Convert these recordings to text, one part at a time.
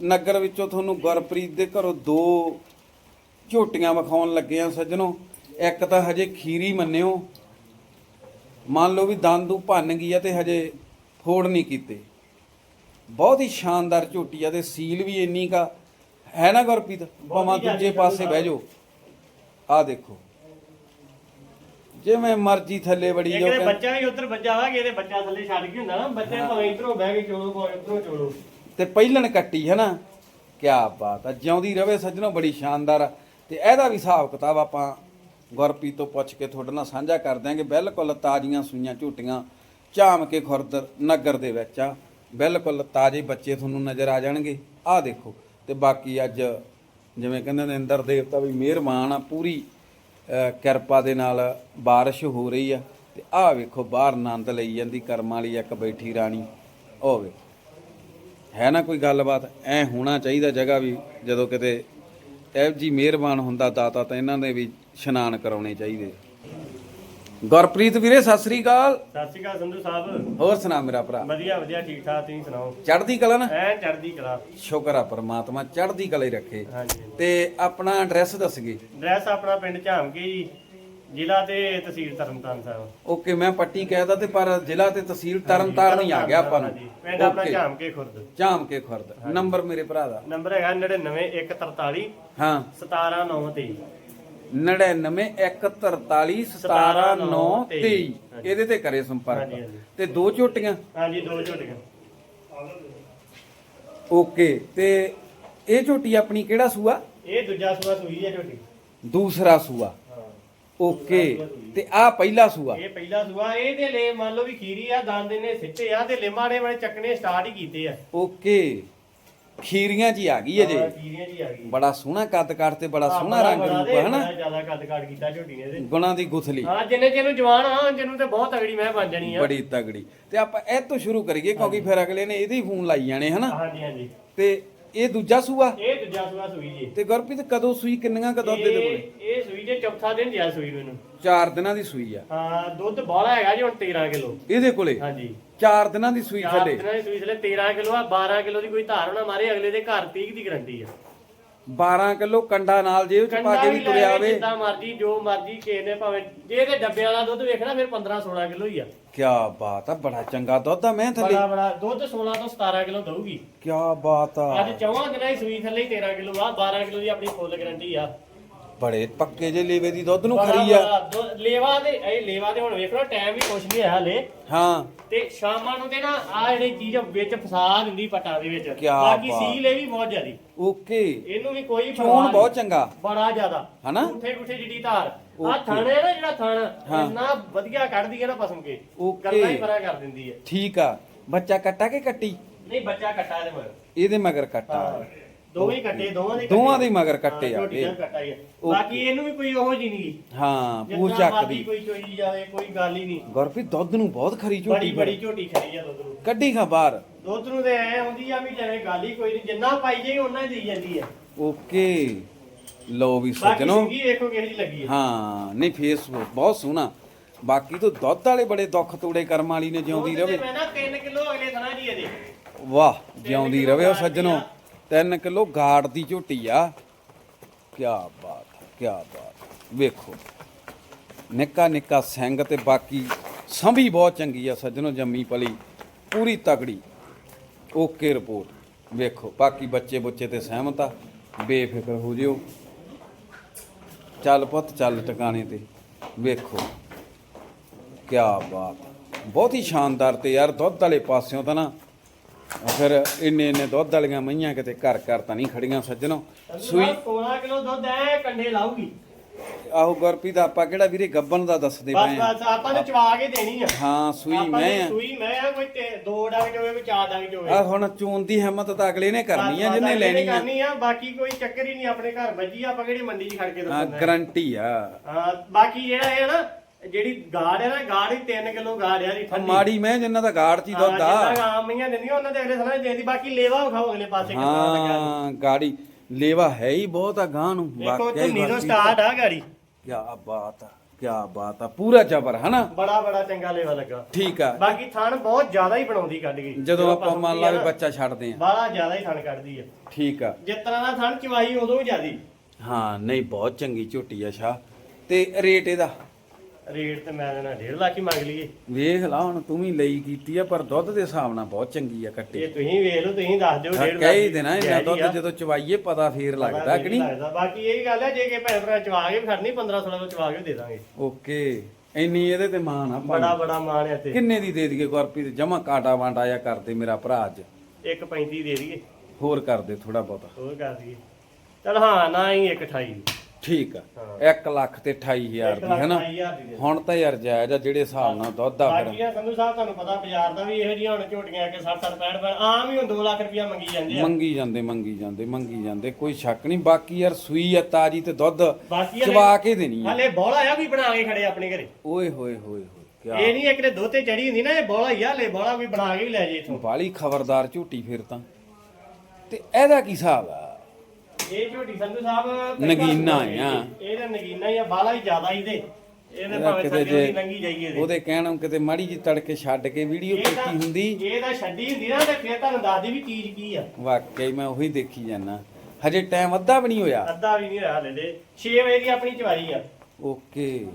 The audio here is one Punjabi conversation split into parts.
ਨਗਰ ਵਿੱਚੋਂ ਤੁਹਾਨੂੰ ਗੁਰਪ੍ਰੀਤ ਦੇ ਘਰੋਂ ਦੋ ਝੋਟੀਆਂ ਵਿਖਾਉਣ ਲੱਗੇ ਆ ਸੱਜਣੋ। ਇੱਕ ਤਾਂ ਹਜੇ ਖੀਰੀ ਮੰਨਿਓ। ਮੰਨ ਲਓ ਵੀ ਦੰਦੂ ਭੰਨ ਗਈ ਆ ਤੇ ਹਜੇ ਫੋੜ ਨਹੀਂ ਕੀਤੇ। ਬਹੁਤ ਹੀ ਸ਼ਾਨਦਾਰ ਝੋਟੀ ਆ ਤੇ ਸੀਲ ਵੀ ਇੰਨੀ ਕਾ ਹੈ ਨਾ ਗੁਰਪ੍ਰੀਤ? ਭਾਵੇਂ ਦੂਜੇ ਪਾਸੇ ਬਹਿ ਜਾਓ। ਆ ਦੇਖੋ। ਜਿਵੇਂ ਮਰਜ਼ੀ ਥੱਲੇ ਵੜੀ ਜਾਓ ਬੱਚਾ ਵੀ ਉੱਧਰ ਵੱਜਾ ਵਾ ਕਿ ਇਹਦੇ ਬੱਚਾ ਥੱਲੇ ਛੱਡ ਕੇ ਹੁੰਦਾ ਨਾ ਬੱਚੇ ਭਾਵੇਂ ਇਧਰੋਂ ਬਹਿ ਕੇ ਚੋਲੋ ਭਾਵੇਂ ਇਧਰੋਂ ਚੋਲੋ। ਤੇ ਪਹਿਲਣ ਕੱਟੀ ਹੈ ਨਾ ਕਿਆ ਬਾਤ ਆ ਜਿਉਂਦੀ ਰਵੇ ਸੱਜਣੋ ਬੜੀ ਸ਼ਾਨਦਾਰ ਆ। ਤੇ ਇਹਦਾ ਵੀ ਹਿਸਾਬ ਕਿਤਾਬ ਆਪਾਂ ਗੁਰਪ੍ਰੀਤ ਤੋਂ ਪੁੱਛ ਕੇ ਤੁਹਾਡੇ ਨਾਲ ਸਾਂਝਾ ਕਰ ਦਿਆਂਗੇ। ਬਿਲਕੁਲ ਤਾਜ਼ੀਆਂ ਸੂਈਆਂ ਝੂਟੀਆਂ ਝਾਮ ਕੇ ਖੁਰਦਰ ਨਗਰ ਦੇ ਵਿੱਚ ਆ। ਬਿਲਕੁਲ ਤਾਜ਼ੇ ਬੱਚੇ ਤੁਹਾਨੂੰ ਨਜ਼ਰ ਆ ਜਾਣਗੇ। ਆਹ ਦੇਖੋ ਤੇ ਬਾਕੀ ਅੱਜ ਜਿਵੇਂ ਕਹਿੰਦੇ ਨੇ ਇੰਦਰ ਦੇਵਤਾ ਵੀ ਮਿਹਰਬਾਨ ਆ ਪੂਰੀ ਅਹ, ਕਿਰਪਾ ਦੇ ਨਾਲ ਬਾਰਿਸ਼ ਹੋ ਰਹੀ ਆ। ਤੇ ਆਹ ਵੇਖੋ ਬਾਹਰ ਆਨੰਦ ਲਈ ਜਾਂਦੀ ਕਰਮਾਂ ਵਾਲੀ ਇੱਕ ਬੈਠੀ ਰਾਣੀ। ਉਹ ਵੇਖੋ। ਹੈ ਨਾ ਕੋਈ ਗੱਲਬਾਤ? ਐ ਹੋਣਾ ਚਾਹੀਦਾ ਜਗ੍ਹਾ ਵੀ ਜਦੋਂ ਕਿਤੇ ਐਬ ਜੀ ਮਿਹਰਬਾਨ ਹੁੰਦਾ ਦਾਤਾ ਤਾਂ ਇਹਨਾਂ ਦੇ ਵੀ ਇਸ਼ਨਾਨ ਕਰਾਉਣੇ ਚਾਹੀਦੇ। ਗੁਰਪ੍ਰੀਤ ਵੀਰੇ ਸਤਿ ਸ੍ਰੀ ਅਕਾਲ। ਸਤਿ ਸ਼੍ਰੀ ਅਕਾਲ ਸੰਧੂ ਸਾਹਿਬ। ਹੋਰ ਸੁਣਾ ਮੇਰਾ ਭਰਾ। ਵਧੀਆ ਵਧੀਆ ਠੀਕ ਠਾਕ ਤੁਸੀਂ ਸੁਣਾਓ? ਚੜ੍ਹਦੀ ਕਲਾ ਨਾ? ਐ ਚੜਦੀ ਕਲਾ। ਸ਼ੁਕਰ ਆ ਪਰਮਾਤਮਾ ਚੜ੍ਹਦੀ ਕਲਾ ਹੀ ਰੱਖੇ। ਹਾਂਜੀ। ਤੇ ਆਪਣਾ ਐਡਰੈਸ ਦੱਸ ਗਏ ਡਰੈਸ ਆਪਣਾ ਪਿੰਡ ਝਾਮਕੇ ਜੀ। ਜ਼ਿਲ੍ਹਾ ਤੇ ਤਹਿਸੀਲ ਤਰਨਤਾਰਨ ਸਾਹਿਬ। ਓਕੇ ਮੈਂ ਪੱਟੀ ਕਹਿਦਾ ਤੇ ਪਰ ਜ਼ਿਲ੍ਹਾ ਤੇ ਤਹਿਸੀਲ ਤਰਨਤਾਰਨ ਹੀ ਆ ਗਿਆ ਆਪਾਂ ਨੂੰ। ਹਾਂਜੀ, ਪਿੰਡ ਆਪਣਾ। ਝਾਮਕੇ ਖੁਰਦ। ਝਾਮ ਕੇ ਖੁਰਦ। ਨੰਬਰ ਮੇਰੇ ਭਰਾ ਦਾ। ਨੰਬਰ ਹੈਗਾ 99143 ਹਾਂ। 17923 9914417923 ਇਹਦੇ ਤੇ ਕਰੇ ਸੰਪਰਕ। ਹਾਂਜੀ। ਤੇ ਦੋ ਝੋਟੀਆਂ? ਹਾਂਜੀ ਦੋ ਝੋਟੀਆਂ। ਓਕੇ ਤੇ ਇਹ ਝੋਟੀ ਆਪਣੀ ਕਿਹੜਾ ਸੂਆ? ਇਹ ਦੂਜਾ ਸੂਆ ਸੂਈ ਹੈ ਝੋਟੀ। ਦੂਸਰਾ ਸੂਆ। ਓਕੇ ਤੇ ਆ ਪਹਿਲਾ ਸੂਆ। ਇਹ ਪਹਿਲਾ ਸੂਆ ਇਹ ਤੇ ਲੈ ਮੰਨ ਲਓ ਵੀ ਖੀਰੀ ਆ ਦੰਦ ਨੇ ਸਿੱਟੇ ਆ ਤੇ ਲਿਮਾਂ ਨੇ ਬੜੇ ਚੱਕਣੇ ਸਟਾਰਟ ਹੀ ਕੀਤੇ ਆ। ਓਕੇ ਖੀਰੀਆਂ ਹੀ ਆ ਗਈ ਹਾਂ, ਅਜੇ। ਖੀਰੀਆਂ ਜੀ ਆ ਗਈ। ਬੜਾ ਸੋਹਣਾ ਕੱਦ ਕੱਟ ਤੇ ਬੜਾ ਹਾਂ, ਸੋਹਣਾ ਰੰਗ ਰੂਪ ਤੇ ਹੈ ਹਨਾ ਜ਼ਿਆਦਾ ਕੱਦ ਕਾਟ ਕੀਤਾ ਝੋਟੀ ਨੇ ਇਹਦੇ। ਗੁਣਾਂ ਦੀ ਗੁਥਲੀ। ਹਾਂ ਜਿੰਨੇ ਜਿਹਨੂੰ ਜਵਾਨ ਆ ਜਿਹਨੂੰ ਤੇ ਬਹੁਤ ਤਗੜੀ ਮੈਂ ਬਣ ਜਾਣੀ ਆ। ਬੜੀ ਤਗੜੀ। ਤੇ ਆਪਾਂ ਇਹ ਤੋਂ ਸ਼ੁਰੂ ਕਰੀਏ ਕਿਉਂਕਿ ਫਿਰ ਅਗਲੇ ਨੇ ਇਹਦੇ ਹੀ ਫੋਨ ਲਾਈ ਜਾਣੇ ਹਨਾ? ਹਾਂਜੀ ਹਾਂਜੀ। ਤੇ ਇਹ ਦੂਜਾ ਸੂਆ? ਇਹ ਦੂਜਾ ਸੂਆ ਸੂਈ ਜੀ। ਤੇ ਗੁਰਪ੍ਰੀਤ ਕਦੋਂ ਸੂਈ? ਕਿੰਨੀਆਂ ਕਦੋਂ ਦੇ ਦੇ ਕੋਲੇ? ਇਹ ਇਹ ਸੂਈ ਜੇ ਚੌਥਾ ਦਿਨ ਜਿਆ ਸੂਈ ਨੂੰ ਇਹਨੂੰ ਚਾਰ ਦਿਨਾਂ ਦੀ ਸੂਈ ਆ। ਹਾਂ ਦੁੱਧ ਬਾਹਲਾ ਹੈਗਾ ਜੀ ਹੁਣ 13 ਕਿਲੋ। ਇਹਦੇ ਕੋਲੇ? ਹਾਂਜੀ। ਚਾਰ ਦਿਨਾਂ ਦੀ ਸੂਈ ਚਾਰ ਥੱਲੇ? ਦਿਨਾਂ ਦੀ ਸੂਈ ਥਲੇ 13 ਕਿਲੋ ਆ 12 ਕਿਲੋ ਦੀ ਕੋਈ ਧਾਰ ਨਾ ਮਾਰੇ ਅਗਲੇ ਦੇ ਘਰ 30 ਦੀ ਗਰੰਟੀ ਆ। 12 ਕਿਲੋ ਕੰਡਾ ਨਾਲ ਜੇਬ ਚ ਪਾ ਕੇ ਵੀ ਤੁਰਿਆ ਆਵੇ। ਜਿੱਦਾਂ ਮਰਜ਼ੀ ਜੋ ਮਰਜ਼ੀ ਕਿਸੇ ਨੇ ਭਾਵੇਂ ਜੇ ਇਹਦੇ ਡੱਬਿਆਂ ਵਾਲਾ ਦੁੱਧ ਵੇਖਣਾ ਫਿਰ 15 16 ਕਿਲੋ ਹੀ ਆ। ਕੀ ਬਾਤ ਆ ਬੜਾ ਚੰਗਾ ਦੁੱਧ ਆ ਮੈਂ ਥੱਲੇ ਬੜਾ ਬੜਾ ਦੁੱਧ 16 ਤੋਂ 17 ਕਿਲੋ ਦਊਗੀ। ਕੀ ਬਾਤ ਆ। ਅੱਜ ਚੌਵਾਂ ਦਿਨਾਂ ਦੀ ਸੂਈ ਥੱਲੇ ਹੀ 13 ਕਿਲੋ ਆ 12 ਕਿਲੋ ਦੀ ਆਪਣੀ ਫੁੱਲ ਗਰੰਟੀ ਆ। ਬੜੇ ਪੱਕੇ ਜੇ ਲੇਵੇ ਦੀ ਦੁੱਧ ਨੂੰ ਖਰੀ ਆ। ਬੜਾ ਦੁੱਧ- ਲੇਵਾ ਦੇ ਇਹ ਲੇਵਾ ਦੇ ਹੁਣ ਵੇਖ ਲਓ ਟਾਈਮ ਵੀ ਕੁਛ ਨਹੀਂ ਹੈ ਹਲੇ। ਹਾਂ। ਤੇ ਸ਼ਾਮਾਂ ਨੂੰ ਤੇ ਨਾ ਆ ਜਿਹੜੀ ਚੀਜ਼ ਵਿੱਚ ਫਸਾ ਦਿੰਦੀ ਪਟਾ ਦੇ ਵਿੱਚ। ਕਿਆ ਬਾਕੀ ਬਾਤ। ਸੀਲ ਇਹ ਵੀ ਬਹੁਤ ਜ਼ਿਆਦੀ। ਓਕੇ। ਇਹਨੂੰ ਵੀ ਕੋਈ ਚੋਣ ਪਰਵਾਹ ਬਹੁਤ। ਚੰਗਾ। ਬੜਾ ਜ਼ਿਆਦਾ। ਹਨਾ? ਉਠੇ ਉਠੇ ਜਿੱਡੀ ਧਾਰ। ਆ ਓਕੇ। ਥਣ ਹੈ ਨਾ ਜਿਹੜਾ ਥਣ ਹਾਂ। ਇੰਨਾ ਵਧੀਆ ਕੱਢਦੀ ਹੈ ਨਾ ਪਸਮ ਕੇ। ਓਕੇ। ਗੱਲਾਂ ਹੀ ਪਰਾਂ ਕਰ ਦਿੰਦੀ ਹੈ। ਠੀਕ ਆ। ਬੱਚਾ ਕੱਟਾ ਕੇ ਕੱਟੀ? ਨਹੀਂ ਬੱਚਾ ਕੱਟਾ ਇਹਦੇ ਮਗਰ। ਇਹਦੇ ਮਗਰ ਕੱਟਾ। ਹਾਂ। ਦੋਵੇਂ ਕੱਟੇ ਦੋਵਾਂ ਦੇ ਦੋਵਾਂ। ਦੇ ਮਗਰ ਕੱਟੇ ਆ ਇਹ। ਬਾਕੀ ਇਹਨੂੰ ਵੀ ਕੋਈ ਉਹੋ ਜੀ ਨਹੀਂ। ਹਾਂ ਪੂਛ ਚੱਕਦੀ। ਕੋਈ ਚੋਈ ਜਾਵੇ ਕੋਈ ਗੱਲ ਹੀ ਨਹੀਂ। ਗੁਰਪ੍ਰੀਤ ਦੁੱਧ ਨੂੰ ਬਹੁਤ ਖਰੀ ਝੋਟੀ ਬੜੀ ਬੜੀ ਝੋਟੀ ਖੜੀ ਆ ਦੁੱਧ ਨੂੰ। ਕੱਢੀ ਖਾ ਬਾਹਰ। ਦੁੱਧ ਨੂੰ ਤੇ ਐ ਹੁੰਦੀ ਆ ਵੀ ਜਿਵੇਂ ਗੱਲ ਹੀ ਕੋਈ ਨਹੀਂ ਜਿੰਨਾ ਪਾਈ ਜਾਈ ਉਹਨਾਂ ਹੀ ਦੇਈ ਜਾਂਦੀ ਆ। ਓਕੇ। ਲੋ ਵੀ ਬਾਕੀ ਸੱਜਣੋ। ਸਿੰਗੀ ਵੇਖੋ ਕਿਹੜੀ ਲੱਗੀ ਆ। ਹਾਂ ਨਹੀਂ ਫੇਸ ਬਹੁਤ ਸੋਹਣਾ। ਬਾਕੀ ਤੋਂ ਦੁੱਧ ਵਾਲੇ ਬੜੇ ਦੁੱਖ ਤੋੜੇ ਕਰਮ ਵਾਲੀ ਨੇ ਜਿਉਂਦੀ ਰਵੇ। ਮੈਂ ਨਾ 3 ਕਿਲੋ ਅਗਲੇ ਥਣਾ ਜੀ ਇਹਦੇ। ਵਾਹ ਜਿਉਂਦੀ ਰਵੇ ਉਹ ਸੱਜਣੋ। 3 ਕਿਲੋ ਗਾੜ ਦੀ ਝੋਟੀ ਆ। ਕੀ ਬਾਤ ਕੀ ਬਾਤ ਵੇਖੋ, ਨਿੱਕਾ ਨਿੱਕਾ ਸਿੰਘ ਤੇ ਬਾਕੀ ਸੰਭੀ ਬਹੁਤ ਚੰਗੀ ਆ ਸੱਜਣੋ ਜੰਮੀ ਪਲੀ, ਪੂਰੀ ਤਕੜੀ। Okay report. ਵੇਖੋ, ਬਾਕੀ ਬੱਚੇ ਬੁੱਚੇ ਤੇ ਸਹਿਮਤ ਆ। ਬੇਫਿਕਰ ਹੋ ਜਿਓ। ਚੱਲ ਪੁੱਤ, ਚੱਲ ਟਿਕਾਣੇ ਤੇ। ਵੇਖੋ ਕੀ ਬਾਤ ਬਹੁਤ ਹੀ ਸ਼ਾਨਦਾਰ ਤੇ ਯਾਰ, ਦੁੱਧ ਵਾਲੇ ਪਾਸਿਓਂ ਤਾਂ ਨਾ ਫਿਰ ਇੰਨੇ ਇੰਨੇ ਦੁੱਧ ਵਾਲੀਆਂ ਮਈਆਂ ਕਿਤੇ ਘਰ ਘਰ ਤਾਂ ਨਹੀਂ ਖੜੀਆਂ ਸੱਜਣੋ। ਸੂਈ 16 ਕਿਲੋ ਦੁੱਧ ਐ ਕੰਡੇ ਲਾਊਗੀ। ਆਹੋ ਗੁਰਪ੍ਰੀਤ ਆਪਾਂ ਕਿਹੜਾ ਵੀਰੇ ਗੱਬਨ ਦਾ ਦੱਸਦੇ ਬਸ ਪਏ ਆ? ਬਸ ਆਪਾਂ ਨੂੰ ਚਵਾ ਕੇ ਦੇਣੀ ਆ। ਹਾਂ ਸੂਈ ਆਪਾਂ ਮੈਂ ਆ। ਸੂਈ ਮੈਂ ਆ ਕੋਈ ਤੇ- ਦੋ ਡੰਗ ਚੋਵੇ ਕੋਈ ਚਾਰ ਡੰਗ ਚੋਵੇ। ਆ ਹੁਣ ਚੂਨ ਦੀ ਹਿੰਮਤ ਤਾਂ ਅਗਲੇ ਨੇ ਕਰਨੀ ਆ ਜਿਹਨੇ ਲੈਣੀ ਆ। ਕਰਨੀ ਆ ਬਾਕੀ ਕੋਈ ਚੱਕਰ ਹੀ ਨਹੀਂ ਆਪਣੇ ਘਰ ਵੱਜੀ ਆ, ਆਪਾਂ ਕਿਹੜੀ ਮੰਡੀ 'ਚ ਖੜ ਕੇ ਹਾਂ ਦੱਸਣਾ। ਗਰੰਟੀ ਆ। ਹਾਂ ਬਾਕੀ ਜਿਹੜਾ ਹੈ ਨਾ ਜਿਹੜੀ ਗਾੜ ਹੈ ਨਾ ਗਾੜ ਹੀ 3 ਕਿਲੋ ਗਾੜ ਆ ਦੀ ਠੰਡੀ। ਮਾੜੀ ਮੈਂ ਜਿੰਨਾ ਦਾ ਗਾੜ ਚ ਹੀ ਦੁੱਧ ਹਾਂ, ਆ ਜਿੱਦਾਂ ਆਮ ਮਈਆਂ ਦਿੰਦੀਆਂ ਉਹਨਾਂ ਦੇ ਅਗਲੇ ਸਾਲਾਂ ਦੇਂਦੀ ਬਾਕੀ ਲੇਵਾ ਵਿਖਾਓ ਅਗਲੇ ਪਾਸੇ ਹਾਂ ਗਾੜੀ। ਲੇਵਾ ਹੈ ਹੀ ਬਹੁਤ ਆ ਗਾਂ ਨੂੰ। ਦੇਖੋ ਹੀ ਤੋਂ ਗੁਰਪ੍ਰੀਤ। ਸਟਾਰਟ ਆ ਗਾੜੀ। ਕੀ ਬਾਤ ਆ ਕੀ ਬਾਤ ਆ ਪੂਰਾ ਜ਼ਬਰ ਹਨਾ? ਬੜਾ ਬੜਾ ਚੰਗਾ ਲੇਵਾ ਲੱਗਾ। ਠੀਕ ਆ। ਬਾਕੀ ਥਣ ਬਹੁਤ ਜ਼ਿਆਦਾ ਹੀ ਬਣਾਉਂਦੀ ਕੱਢ ਗਈ ਜਦੋਂ ਆਪਾਂ ਮੰਨ ਲਾ ਵੀ ਬੱਚਾ ਛੱਡਦੇ ਆ। ਬਾਹਲਾ ਜ਼ਿਆਦਾ ਹੀ ਥਣ ਕੱਢਦੀ ਆ। ਠੀਕ ਆ। ਜਿਸ ਤਰ੍ਹਾਂ ਦਾ ਥਣ ਚਵਾਈ ਉਦੋਂ ਵੀ ਜ਼ਿਆਦੀ। ਹਾਂ ਨਹੀਂ ਬਹੁਤ ਚੰਗੀ ਝੋਟੀ ਆ ਸ਼ਾ ਤੇ ਰੇਟ ਇਹਦਾ? ਰੇਟ ਤੇ ਮੈਂ ਦੇਣਾ 1.5 ਲੱਖ ਹੀ ਮੰਗ ਲਈਏ। ਵੇਖ ਲਾ ਹੁਣ ਤੂੰ ਵੀ ਲਈ ਕੀਤੀ ਆ ਪਰ ਦੁੱਧ ਦੇ ਹਿਸਾਬ ਨਾਲ ਬਹੁਤ ਚੰਗੀ ਆ ਕੱਟੀ। ਇਹ ਤੁਸੀਂ ਵੇਖ ਲਓ ਤੁਸੀਂ ਦੱਸ ਦਿਓ 1.5 ਲੱਖ ਕਹੀ ਦੇਣਾ ਹੀ ਦੁੱਧ ਆ। ਜਦੋਂ ਚਵਾਈਏ ਪਤਾ ਫੇਰ ਲੱਗਦਾ ਕਿ ਨਹੀਂ? ਲੱਗਦਾ। ਬਾਕੀ ਇਹ ਗੱਲ ਹੈ ਜੇ ਕਿ ਭੈਣ ਭਰਾ ਚਵਾ ਕੇ ਖੜਨੀ 15 16 ਤੋਂ ਚਵਾ ਕੇ ਦੇ ਦਾਂਗੇ। ਓਕੇ। ਇੰਨੀ ਇਹਦੇ ਤੇ ਮਾਣ ਆ ਭਾਈ। ਬੜਾ ਬੜਾ ਮਾਣ ਹੈ ਤੇ ਕਿੰਨੇ ਦੀ ਦੇ ਦਈਏ ਗੁਰਪ੍ਰੀਤ? ਜਮਾ ਕਾਟਾ ਵਾਂਡਾ ਆਇਆ ਕਰਦੇ ਮੇਰਾ ਭਰਾ ਅੱਜ। 1.35 ਦੇ ਦਈਏ। ਹੋਰ ਕਰ ਦੇ ਥੋੜਾ ਬਹੁਤਾ। ਹੋਰ ਕਰ ਦਈਏ। ਚਲ ਹਾਂ ਨਾ ਹੀ 1.28 ਠੀਕ ਆ। ਹਾਂ। 1 ਲੱਖ ਤੇ 28000 ਦੀ ਹੈਨਾ? ਹੁਣ ਤਾਂ ਯਾਰ ਜਾਇਜ਼ ਆ ਜਿਹੜੇ ਹਿਸਾਬ ਨਾਲ ਦੁੱਧ ਆ ਬਾਕੀ ਫਿਰ ਆ ਸੰਧੂ ਸਾਹਿਬ ਤੁਹਾਨੂੰ ਪਤਾ ਬਾਜ਼ਾਰ ਦਾ ਵੀ ਇਹੋ ਜਿਹੀਆਂ ਹੁਣ ਝੋਟੀਆਂ ਕਿ 60 60 65 ਆਮ ਹੀ ਹੁਣ 2 ਲੱਖ ਰੁਪਇਆ ਮੰਗੀ ਜਾਂਦੇ ਆ। ਮੰਗੀ ਜਾਂਦੇ ਮੰਗੀ ਜਾਂਦੇ ਮੰਗੀ ਜਾਂਦੇ ਕੋਈ ਸ਼ੱਕ ਨਹੀਂ। ਬਾਕੀ ਯਾਰ ਸੂਈ ਆ ਤਾਜੀ ਤੇ ਦੁੱਧ ਬਾਕੀ ਹਲੇ- ਚਵਾ ਕੇ ਦੇਣੀ ਆ। ਹਲੇ ਬੋਲਾ ਆ ਵੀ ਬਣਾ ਕੇ ਖੜੇ ਆਪਣੇ ਘਰੇ। ਓਏ ਹੋਏ ਹੋਏ ਹੋਏ ਕਿਆ ਇਹ ਨਹੀਂ ਇੱਕ ਦੇ ਦੋ ਤੇ ਚੜੀ ਹੁੰਦੀ ਨਾ ਇਹ ਬੋਲਾ ਹੀ ਆ ਹਲੇ ਬੋਲਾ ਵੀ ਬਣਾ ਕੇ ਵੀ ਲੈ ਜੇ ਇਥੋਂ। ਬਾਲੀ ਖਬਰਦਾਰ ਝੂਟੀ ਫਿਰ ਤਾਂ। ਤੇ ਇਹਦਾ ਕੀ ਹਿਸਾਬ ਆ? ਇਹ ਝੋਟੀ ਸੰਧੂ ਸਾਹਿਬ ਨਗੀਨਾ ਆ। ਇਹ ਤਾਂ ਨਗੀਨਾ ਹੀ ਆ ਬਾਲਾ ਹੀ ਜ਼ਿਆਦਾ ਇਹਦੇ। ਇਹਦਾ ਭਾਵੇਂ ਕਿਤੇ ਜੇ ਲੰਗੀ ਜਾਈਏ ਇਹਦੇ। ਉਹਦੇ ਕਹਿਣ ਕਿਤੇ ਮਾੜੀ ਜੀ ਤੜਕੇ ਛੱਡ ਕੇ ਵੀਡੀਓ ਇਹ ਤਾਂ- ਕੀਤੀ ਹੁੰਦੀ। ਇਹ ਤਾਂ ਛੱਡੀ ਹੁੰਦੀ ਨਾ ਤੇ ਫਿਰ ਤੁਹਾਨੂੰ ਦੱਸਦੀ ਵੀ ਚੀਜ਼ ਕੀ ਆ। ਵਾਕਈ ਮੈਂ ਉਹੀ ਦੇਖੀ ਜਾਣਾ ਹਜੇ ਟਾਈਮ ਅੱਧਾ ਵੀ ਨਹੀਂ ਹੋਇਆ। ਅੱਧਾ ਵੀ ਨਹੀਂ ਹੋਇਆ ਹਲੇ ਦੇ 6 ਵਜੇ ਦੀ ਆਪਣੀ ਚਵਾਈ ਆ। ਓਕੇ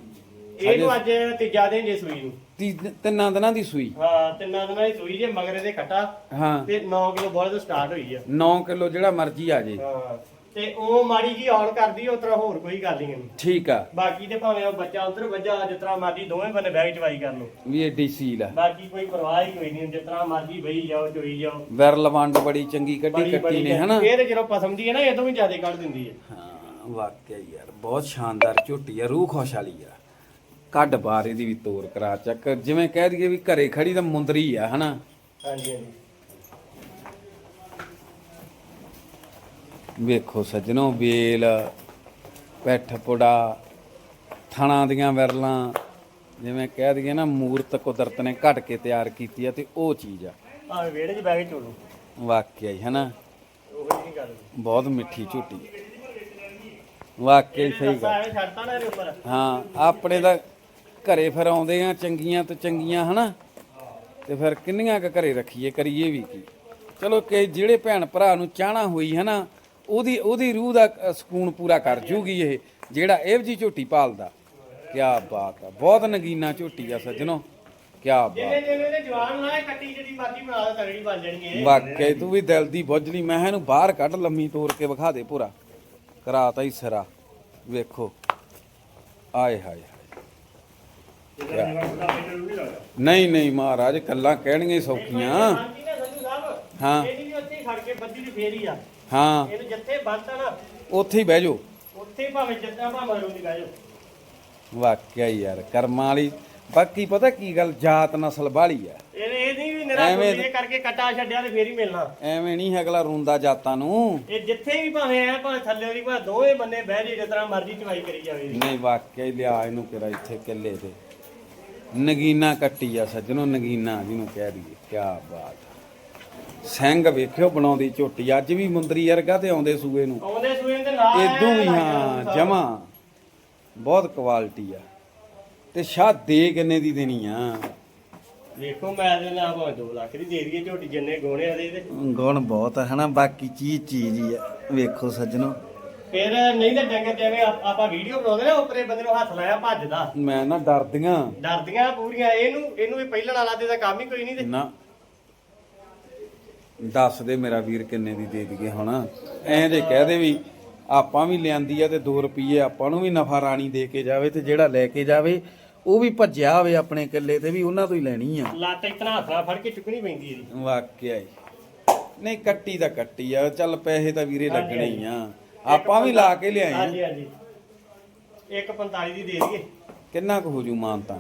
ਇਹਨੂੰ ਅੱਜ ਤੀਜਾ ਦਿਨ ਜੇ ਸੂਈ ਨੂੰ। ਤੀ- ਤਿੰਨਾਂ ਦਿਨਾਂ ਦੀ ਸੂਈ। ਹਾਂ ਤਿੰਨਾਂ ਦਿਨਾਂ ਦੀ ਸੂਈ ਜੇ ਮਗਰੇ ਦੇ ਖੱਟਾ। ਹਾਂ। ਤੇ 9 ਕਿਲੋ ਬੋਲੇ ਤੋਂ ਸਟਾਰਟ ਹੋਈ ਆ। 9 ਕਿਲੋ ਜਿਹੜਾ ਮਰਜ਼ੀ ਆ ਜੇ। ਹਾਂ ਤੇ ਉਹ ਮਾੜੀ ਜੀ ਆਉਣ ਕਰਦੀ ਉਸ ਤਰ੍ਹਾਂ ਹੋਰ ਕੋਈ ਗੱਲ ਨਹੀਂ ਠੀਕ ਆ। ਬਾਕੀ ਤੇ ਭਾਵੇਂ ਉਹ ਬੱਚਾ ਉਧਰ ਵੱਜਾ ਜਿਸ ਤਰ੍ਹਾਂ ਮਰਜ਼ੀ ਦੋਵੇਂ ਬੰਨੇ ਬਹਿ ਕੇ ਚਵਾਈ ਕਰ ਲਓ। ਵੀ ਇਹ ਡੀਸੀਲ ਆ। ਬਾਕੀ ਕੋਈ ਪਰਵਾਹ ਹੀ ਕੋਈ ਨਹੀਂ ਜਿਸ ਤਰ੍ਹਾਂ ਮਰਜ਼ੀ ਬਈ ਜਾਓ ਚੋਈ ਜਾਓ। ਵਿਰਲ ਵੰਡ ਬੜੀ ਚੰਗੀ ਕੱਢੀ ਕੱਟੀ ਨੇ ਹਨਾ? ਇਹ ਤੇ ਜਦੋਂ ਪਸੰਦੀ ਹੈ ਨਾ ਇਹ ਤੋਂ ਵੀ ਜ਼ਿਆਦਾ ਕੱਢ ਦਿੰਦੀ ਹੈ। ਹਾਂ ਵਾਕਈ ਯਾਰ ਬਹੁਤ ਸ਼ਾਨਦਾਰ ਝੋਟੀ ਆ ਰੂਹ ਖੁਸ਼ ਵਾਲੀ ਆ। ਕੱਢ ਬਾਰ ਇਹਦੀ ਵੀ ਤੋਰ ਕਰਾ ਚੱਕ। ਜਿਵੇਂ ਕਹਿ ਦਈਏ ਵੀ ਘਰੇ ਖੜੀ ਤਾਂ ਮੁੰਦਰੀ ਆ ਹਨਾ? ਹਾਂਜੀ ਹਾਂਜੀ। ਵੇਖੋ ਸੱਜਣੋ ਵੇਲ ਪੈਠ ਪੁੜਾ ਥਣਾ ਦੀਆਂ ਵਿਰਲਾਂ ਜਿਵੇਂ ਕਹਿ ਦਈਏ ਨਾ ਮੂਰਤ ਕੁਦਰਤ ਨੇ ਘਟ ਕੇ ਤਿਆਰ ਕੀਤੀ ਆ ਤੇ ਉਹ ਚੀਜ਼ ਆ। ਭਾਵੇਂ ਵਿਹੜੇ 'ਚ ਬਹਿ ਕੇ ਚੋਲੋ ਵਾਕਿਆ ਹੀ ਹਨਾ? ਉਹ ਨਹੀਂ ਗੱਲ। ਬਹੁਤ ਮਿੱਠੀ ਝੂਟੀ ਵਾਕਿਆ ਹੀ ਸਹੀ ਗੱਲ। ਐਵੇਂ ਛੱਡਤਾ ਨਾ ਇਹਦੇ ਉੱਪਰ। ਹਾਂ ਆਪਣੇ ਦਾ ਘਰੇ ਫਿਰ ਆਉਂਦੇ ਆ ਚੰਗੀਆਂ ਤੇ ਚੰਗੀਆਂ ਹਨਾ? ਤੇ ਫਿਰ ਕਿੰਨੀਆਂ ਕ ਘਰੇ ਰੱਖੀਏ ਕਰੀਏ ਵੀ ਕੀ? ਚਲੋ ਕਿ ਜਿਹੜੇ ਭੈਣ ਭਰਾ ਨੂੰ ਚਾਹਣਾ ਹੋਈ ਹਨਾ ਉਹਦੀ ਉਹਦੀ ਰੂਹ ਦਾ ਸਕੂਨ ਪੂਰਾ ਕਰ ਜੂਗੀ ਇਹ ਜਿਹੜਾ ਇਹ ਜੀ ਝੋਟੀ ਪਾਲਦਾ। ਕੀ ਬਾਤ ਆ ਬਹੁਤ ਨਗੀਨਾ ਝੋਟੀ ਆ ਸੱਜਣੋ। ਕੀ ਬਾਤ। ਜਿੰਨੇ ਜਿੰਨੇ ਦੇ ਜਵਾਨ ਲਾਏ ਕੱਟੀ ਜਿਹੜੀ ਮਰਜ਼ੀ ਬਣਾ ਦੇ ਤਗੜੀ ਬਣ ਜਾਣੀ ਇਹ। ਵਾਕਿਆ ਤੂੰ ਵੀ ਦਿਲ ਦੀ ਬੁੱਝਲੀ ਮੈਂ ਇਹਨੂੰ ਬਾਹਰ ਕੱਢ ਲੰਮੀ ਤੋੜ ਕੇ ਵਿਖਾ ਦੇ ਪੂਰਾ ਕਰਾਤਾ ਹੀ ਸਿਰਾ। ਵੇਖੋ। ਆਏ ਹਾਏ। ਨਹੀਂ ਨਹੀਂ ਮਹਾਰਾਜ ਕੱਲਾਂ ਕਹਿਣਗੇ ਹੀ ਸੌਖੀਆਂ। ਹਾਂ। ਇਹਦੀ ਵੀ ਉੱਥੇ ਹੀ ਖੜ ਕੇ ਬੱਦੀ ਦੀ ਫੇਰੀ ਆ। ਹਾਂ। ਇਹਨੂੰ ਜਿੱਥੇ ਬੰਨਤਾ ਨਾ ਉੱਥੇ ਹੀ ਬਹਿ ਜਾਓ। ਉੱਥੇ ਭਾਵੇਂ ਜਿੱਦਾਂ ਭਾਵੇਂ ਮਗਰੋਂ ਦੀ ਬਹਿ ਜਾਓ। ਵਾਕਿਆ ਹੀ ਯਾਰ ਕਰਮਾਂ ਵਾਲੀ। ਬਾਕੀ ਪਤਾ ਕੀ ਗੱਲ ਜਾਤ ਨਸਲ ਵਾਲੀ ਆ। ਇਹ ਇਹ ਨਹੀਂ ਵੀ ਨਿਰਾ ਐਵੇਂ- ਇਹ ਕਰਕੇ ਕਟਾ ਛੱਡਿਆ ਤੇ ਫੇਰ ਹੀ ਮਿਲਣਾ। ਐਵੇਂ ਨਹੀਂ ਅਗਲਾ ਰੋਂਦਾ ਜਾਤਾਂ ਨੂੰ। ਇਹ ਜਿੱਥੇ ਵੀ ਭਾਵੇਂ ਆ ਭਾਵੇਂ ਥੱਲੇ ਦੀ ਭਾਵੇਂ ਦੋਵੇਂ ਬੰਨੇ ਬਹਿ ਜੇ ਜਿਸ ਤਰ੍ਹਾਂ ਮਰਜ਼ੀ ਚਵਾਈ ਕਰੀ ਜਾਵੇ। ਨਹੀਂ ਵਾਕਿਆ ਹੀ ਲਿਆ ਇਹਨੂੰ ਕਿਰਾ ਇੱਥੇ ਕਿੱਲੇ ਤੇ। ਨਗੀਨਾ ਕੱਟੀ ਆ ਸੱਜਣੋ ਨਗੀਨਾ ਜਿਹਨੂੰ ਕਹਿ ਦਈਏ। ਕੀ ਬਾਤ। ਸਿੰਘ ਵੇਖਿਓ ਬਣਾਉਂਦੀ ਝੋਟੀ ਅੱਜ ਵੀ ਮੁੰਦਰੀ ਵਰਗਾ ਤੇ ਆਉਂਦੇ ਸੂਏ ਨੂੰ। ਆਉਂਦੇ ਸੂਏ ਦੇ ਨਾਲ ਇਦੋਂ ਵੀ ਹਾਂ ਜਮਾ। ਬਹੁਤ ਕੁਆਲਿਟੀ ਆ। ਤੇ ਸ਼ਾਹ ਦੇ ਕਿੰਨੇ ਦੀ ਦੇਣੀ ਆ? ਵੇਖੋ ਮੈਂ ਦੇ ਨਾਲ ਭਾਵੇਂ 2 ਲੱਖ ਦੀ ਦੇ ਦਈਏ ਝੋਟੀ ਜਿੰਨੇ ਗੋਣੇ ਆ ਦੇ ਇਹਦੇ ਗੁਣ ਬਹੁਤ ਆ ਹਨਾ ਬਾਕੀ ਚੀਜ਼ ਚੀਜ਼ ਹੀ ਆ। ਵੇਖੋ ਸੱਜਣੋ। ਫਿਰ ਨਹੀਂ ਤਾਂ ਡੰਗਰ ਜਿਵੇਂ ਆਪ- ਆਪਾਂ ਵੀਡੀਓ ਬਣਾਉਂਦੇ ਨਾ ਉੱਪਰੇ ਬੰਦੇ ਨੂੰ ਹੱਥ ਲਾਇਆ ਭੱਜਦਾ। ਮੈਂ ਨਾ ਡਰਦੀਆਂ। ਡਰਦੀਆਂ ਪੂਰੀਆਂ ਇਹਨੂੰ ਇਹਨੂੰ ਵੀ ਪਹਿਲਣ ਵਾਲਾ ਤੇ ਦਾ ਕੰਮ ਹੀ ਕੋਈ ਨਹੀਂ ਤੇ। ਨਾ। ਦੱਸ ਦੇ ਮੇਰਾ ਵੀਰ ਕਿੰਨੇ ਦੀ ਦੇ ਦਈਏ ਹੁਣ। ਐਂ ਜੇ ਕਹਿ ਦੇ ਵੀ ਆਪਾਂ ਵੀ ਲਿਆਂਦੀ ਆ ਤੇ 2 ਰੁਪਏ ਆਪਾਂ ਨੂੰ ਵੀ ਨਫਾ ਰਾਣੀ ਦੇ ਕੇ ਜਾਵੇ ਤੇ ਜਿਹੜਾ ਲੈ ਕੇ ਜਾਵੇ ਉਹ ਵੀ ਭੱਜਿਆ ਹੋਵੇ ਆਪਣੇ ਕਿੱਲੇ ਤੇ ਵੀ ਉਹਨਾਂ ਤੋਂ ਹੀ ਲੈਣੀ ਆ। ਲੱਤ ਇਤਨਾ ਹੱਥ ਫੜ ਕੇ ਚੁੱਕਣੀ ਪੈਂਦੀ ਇਹਦੀ। ਵਾਕਿਆ ਹੀ। ਨਹੀਂ ਕੱਟੀ ਤਾਂ ਕੱਟੀ ਆ ਚੱਲ ਪੈਸੇ ਤਾਂ ਵੀਰੇ ਲੱਗਣੇ ਹੀ ਆ। ਆਪਾਂ ਵੀ ਲਾ ਕੇ ਲਿਆਏ ਆ ਹਾਂਜੀ ਹਾਂਜੀ। 145 ਦੀ ਦੇ ਦਈਏ। ਕਿੰਨਾ ਕੁ ਹੋ ਜੂ ਮਾਨਤਾ?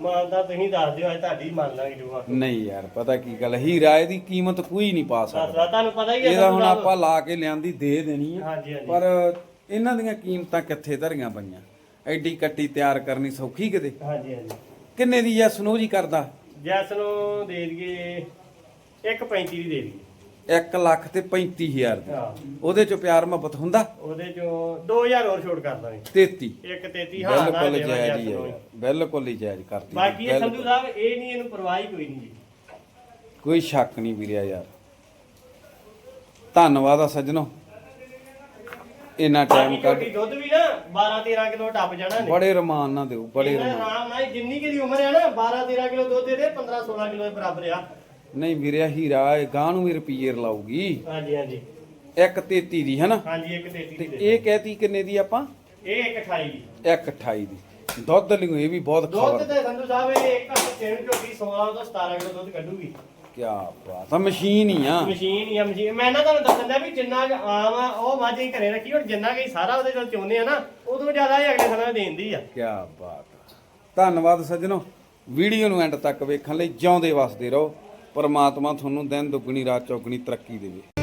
ਮਾਨਦਾ ਤੁਸੀਂ ਦੱਸ ਦਿਓ ਅੱਜ ਤੁਹਾਡੀ ਮੰਨ ਲਾਂਗੇ ਜੂਆ। ਨਹੀਂ ਯਾਰ ਪਤਾ ਕੀ ਗੱਲ ਹੀਰਾ ਇਹਦੀ ਕੀਮਤ ਕੋਈ ਨਹੀਂ ਪਾ ਸਕਦਾ। ਦੱਸਦਾ ਤੁਹਾਨੂੰ ਪਤਾ ਹੀ ਹੈ ਇਹਦਾ ਹੁਣ। ਆਪਾਂ ਲਾ ਕੇ ਲਿਆਂਦੀ ਦੇ ਦੇਣੀ ਆ। ਹਾਂਜੀ ਹਾਂਜੀ। ਪਰ ਇਹਨਾਂ ਦੀਆਂ ਕੀਮਤਾਂ ਕਿੱਥੇ ਧਰੀਆਂ ਪਈਆਂ? ਐਡੀ ਕੱਟੀ ਤਿਆਰ ਕਰਨੀ ਸੌਖੀ ਕਿਤੇ? ਹਾਂਜੀ ਹਾਂਜੀ। ਕਿੰਨੇ ਦੀ ਐ ਸਨੋ ਜੀ ਕਰਦਾ? ਜੈਸ ਨੂੰ ਦੇ ਦਈਏ 135 ਦੀ ਦੇ ਦਈਏ। 1 ਲੱਖ ਤੇ 35000 ਦੀ। ਹਾਂ ਉਹਦੇ ਚ ਪਿਆਰ ਮੁਹੱਬਤ ਹੁੰਦਾ? ਉਹਦੇ ਚੋਂ 2000 ਹੋਰ ਛੋਟ ਕਰ ਦਾਂਗੇ। 33 ਇੱਕ 33 ਹਾਂ ਨਾ ਬਿਲਕੁਲ ਜਾਇਜ਼ ਹੀ ਨੂੰ ਹੈ ਬਿਲਕੁਲ ਹੀ ਜਾਇਜ਼ ਕਰਤੀ ਬਾਕੀ ਇਹ ਬਿਲਕੁਲ। ਸੰਧੂ ਸਾਹਿਬ ਇਹ ਨਹੀਂ ਇਹਨੂੰ ਪਰਵਾਹ ਹੀ ਕੋਈ ਨਹੀਂ ਜੀ। ਕੋਈ ਸ਼ੱਕ ਨਹੀਂ ਵੀਰਿਆ ਯਾਰ। ਧੰਨਵਾਦ ਆ ਸੱਜਣੋ। ਇੰਨਾ ਟਾਈਮ ਬਾਕੀ ਕੱਢ ਝੋਟੀ ਦੁੱਧ ਵੀ ਨਾ 12 13 ਕਿਲੋ ਟੱਪ ਜਾਣਾ ਨੇ ਬੜੇ ਰਮਾਨ ਨਾਲ ਦਿਓ ਬੜੇ ਇਹਨਾਂ ਰਮਾਨ। ਆਰਾਮ ਨਾਲ ਜਿੰਨੀ ਕਿ ਦੀ ਉਮਰ ਹੈ ਨਾ 12 13 ਕਿਲੋ ਦੁੱਧ ਦੇ ਦੇ 15 16 ਕਿਲੋ ਦੇ ਬਰਾਬਰ ਆ। ਨਹੀਂ ਵੀਰਿਆ ਹੀਰਾ ਇਹ ਗਾਂ ਨੂੰ ਵੀ ਰੁਪਈਏ ਲਾਊਗੀ। ਹਾਂਜੀ ਹਾਂਜੀ। ਇੱਕ 33 ਦੀ ਹੈ ਨਾ? ਹਾਂਜੀ ਇੱਕ 33 ਤੇ ਦੀ। ਦੇ ਇਹ ਕਹਿਤੀ ਕਿੰਨੇ ਦੀ ਆਪਾਂ? ਇਹ ਇੱਕ 28 ਦੀ। ਇੱਕ 28 ਦੀ। ਦੁੱਧ ਲਿਓ ਇਹ ਵੀ ਬਹੁਤ ਦੁੱਧ ਖਬਰ ਤੇ ਸੰਧੂ ਸਾਹਿਬ ਇਹ ਇੱਕ ਹੱਥ ਚੇਨ ਝੋਟੀ 16 ਤੋਂ 17 ਕਿਲੋ ਦੁੱਧ ਕੱਢੂਗੀ। ਕੀ ਬਾਤ ਆ ਮਸ਼ੀਨ ਹੀ ਆ। ਮਸ਼ੀਨ ਹੀ ਆ ਮਸ਼ੀਨ। ਮੈਂ ਨਾ ਤੁਹਾਨੂੰ ਦੱਸਣ ਦਿਆ ਵੀ ਜਿੰਨਾ ਕੁ ਆਮ ਆ ਉਹ ਮੱਝ ਹੀ ਘਰੇ ਰੱਖੀ ਹੁਣ ਜਿੰਨਾ ਕਿ ਸਾਰਾ ਉਹਦੇ ਕੋਲ ਚਾਹੁੰਦੇ ਆ ਨਾ ਉਦੋਂ ਜ਼ਿਆਦਾ ਹੀ ਅਗਲੇ ਸਮੇਂ ਦੇਂਦੀ ਆ। ਕੀ ਬਾਤ। ਧੰਨਵਾਦ ਸੱਜਣੋ। ਵੀਡੀਓ ਨੂੰ ਐਂਡ ਤੱਕ ਵੇਖਣ ਲਈ ਜਿਉਂਦੇ ਵਸਦੇ ਰਹੋ। ਪਰਮਾਤਮਾ ਤੁਹਾਨੂੰ ਦਿਨ ਦੁੱਗਣੀ ਰਾਤ ਚੌਗਣੀ ਤਰੱਕੀ ਦੇਵੇ।